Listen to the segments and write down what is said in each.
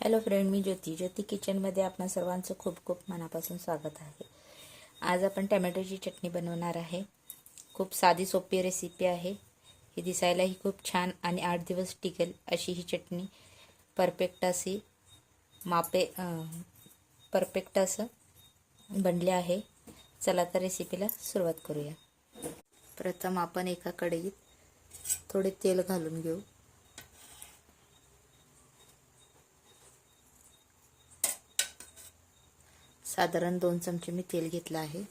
Hello friend मी ज्योती. ज्योती किचनमध्ये आपण सर्वांचं खूप खूप मनापासून स्वागत आहे. आज आपण टमॅटोची चटणी बनवणार आहे. खूप साधी सोपी रेसिपी आहे. ही दिसायलाही खूप छान आणि आठ दिवस टिकेल अशी ही चटणी. परफेक्ट अशी मापे परफेक्ट असं बनले आहे. चला तर रेसिपीला सुरुवात करूया. प्रथम आपण एका कढईत थोडे तेल घालून घेऊ. साधारण दोन चमचे मी तेल घेतलं आहे.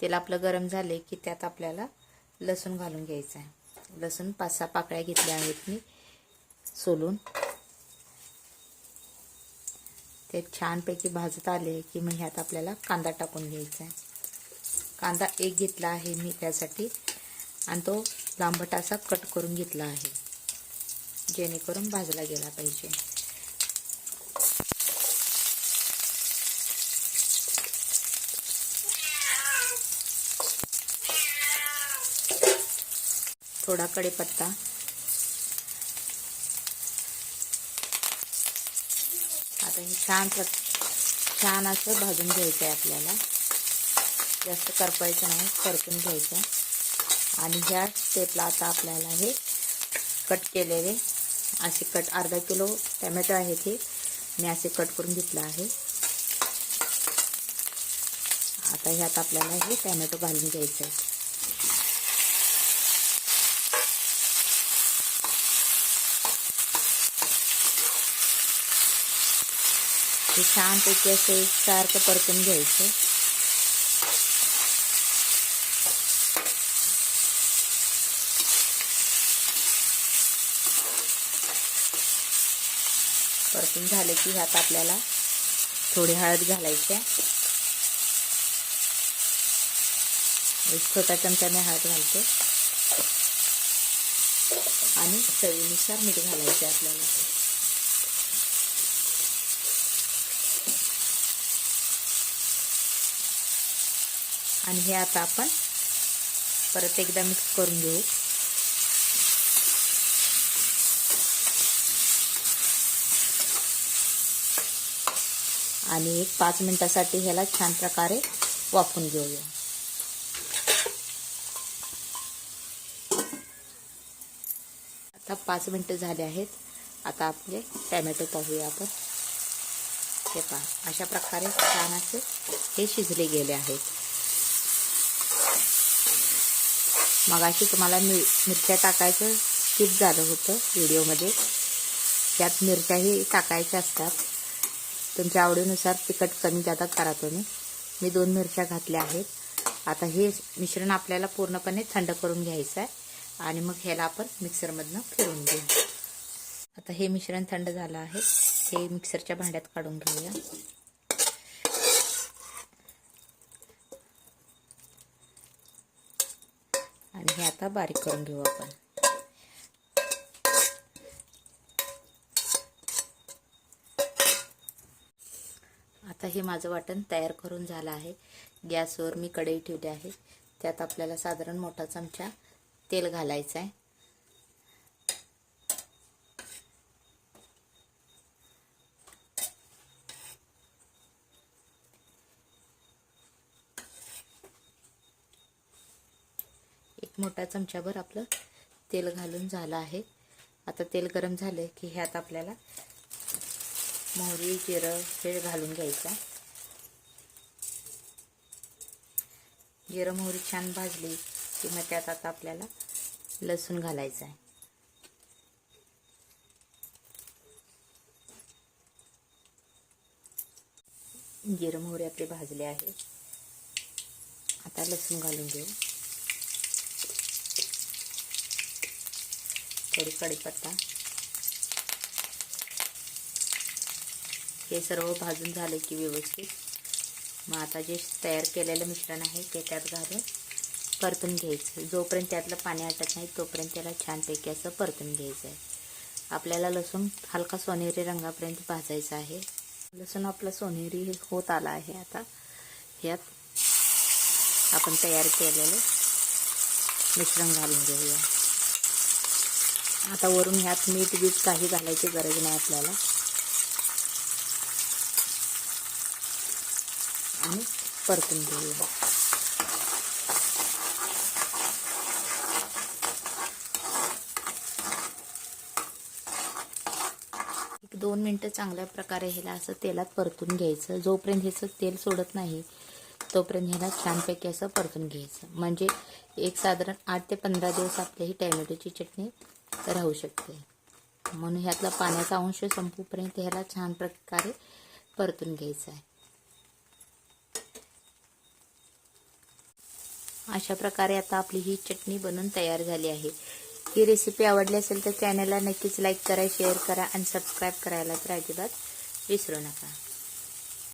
तेल आपलं गरम झाले की त्यात आपल्याला लसूण घालून घ्यायचं आहे. लसूण पाच सहा पाकळ्या घेतल्या आहेत मी सोलून. ते छानपैकी भाजत आले की मग ह्यात आपल्याला कांदा टाकून घ्यायचा आहे. कांदा एक घेतला आहे मी त्यासाठी आणि तो लांबट असा कट करून घेतला आहे. जेणेकरून भाजला गेला पाहिजे. थोडा कढीपत्ता. आता हे छान प्र छान असं भाजून घ्यायचं आहे आपल्याला. जास्त करपायचं नाही परतून घ्यायचं. आणि ह्या स्टेपला आता आपल्याला हे कट केलेले असे कट अर्धा किलो टॅमॅटो आहेत हे. मी असे कट करून घेतलं आहे. आता ह्यात आपल्याला हे टॅमॅटो घालून घ्यायचं आहे हे छानपैकी असं एकसारखं परतून घ्यायचं. परतून झाले की ह्यात आपल्याला थोडी हळद घालायची एक छोटा चमचा मी हळद घालते. आणि चवीनुसार मीठ घालायचे आपल्याला. आणि हे आता आपण परत एकदा मिक्स करून घेऊ. आणि एक पाच मिनिटासाठी ह्याला छान प्रकारे वाफून घेऊया. आता पाच मिनटं झाले आहेत. आता आपले टॅमॅटो पाहूया आपण. हे पहा अशा प्रकारे छान असे हे शिजले गेले आहेत. मगाशी तुम्हाला मिर मिरच्या टाकायचं स्किप झालं होतं व्हिडिओमध्ये. त्यात मिरच्याही टाकायच्या असतात. तुमच्या आवडीनुसार तिखट कमी जादा करा तुम्ही. मी दोन मिरच्या घातल्या आहेत. आता हे मिश्रण आपल्याला पूर्णपणे थंड करून घ्यायचं आहे आणि मग ह्याला आपण मिक्सरमधनं फिरून घेऊ. आता हे मिश्रण थंड झालं आहे. हे मिक्सरच्या भांड्यात काढून घेऊया. आणि हे आता बारीक करून घेऊ आपण. आता हे माझं वाटण तयार करून झालं आहे. गॅसवर मी कढई ठेवली आहे. त्यात आपल्याला साधारण मोठा चमचा तेल घालायचं आहे. मोठा चमच्याभर आपलं तेल घालून झालं आहे. आता तेल गरम झालं की ह्यात आपल्याला मोहरी जिरं हे घालून घ्यायचं. जिरं मोहरी छान भाजली की मग त्यात आता आपल्याला लसूण घालायचं आहे. जिरं मोहरी आपले भाजले आहे. आता लसूण घालून घेऊ. थोडी कढीपत्ता हे सर्व भाजून झाले की व्यवस्थित. मग आता जे तयार केलेलं मिश्रण आहे ते त्यात घालून परतून घ्यायचं. जोपर्यंत त्यातलं पाणी आटत नाही तोपर्यंत त्याला छानपैकी असं परतून घ्यायचं आहे आपल्याला लसूण हलका सोनेरी रंगापर्यंत भाजायचं आहे. लसूण आपलं सोनेरी होत आला आहे आता. ह्यात आपण तयार केलेलं मिश्रण घालून घेऊया. आता वरून ह्यात मीठ बीठ काही घालायची गरज नाही आपल्याला. आणि परतून घेऊया. एक दोन मिनटं चांगल्या प्रकारे ह्याला असं तेलात परतून घ्यायचं. जोपर्यंत ह्याचं तेल सोडत नाही तोपर्यंत ह्याला छानपैकी असं परतून घ्यायचं. म्हणजे एक साधारण आठ ते पंधरा दिवस आपली ही टॅमॅटोची चटणी राहू शकते. म्हणून ह्यातला पाण्याचा अंश संपूपर्यंत ह्याला छान प्रकारे परतून घ्यायचं आहे. अशा प्रकारे आता आपली ही चटणी बनून तयार झाली आहे. ही रेसिपी आवडली असेल तर चॅनलला नक्कीच लाईक करा शेअर करा आणि सबस्क्राईब करायला तर अजिबात विसरू नका.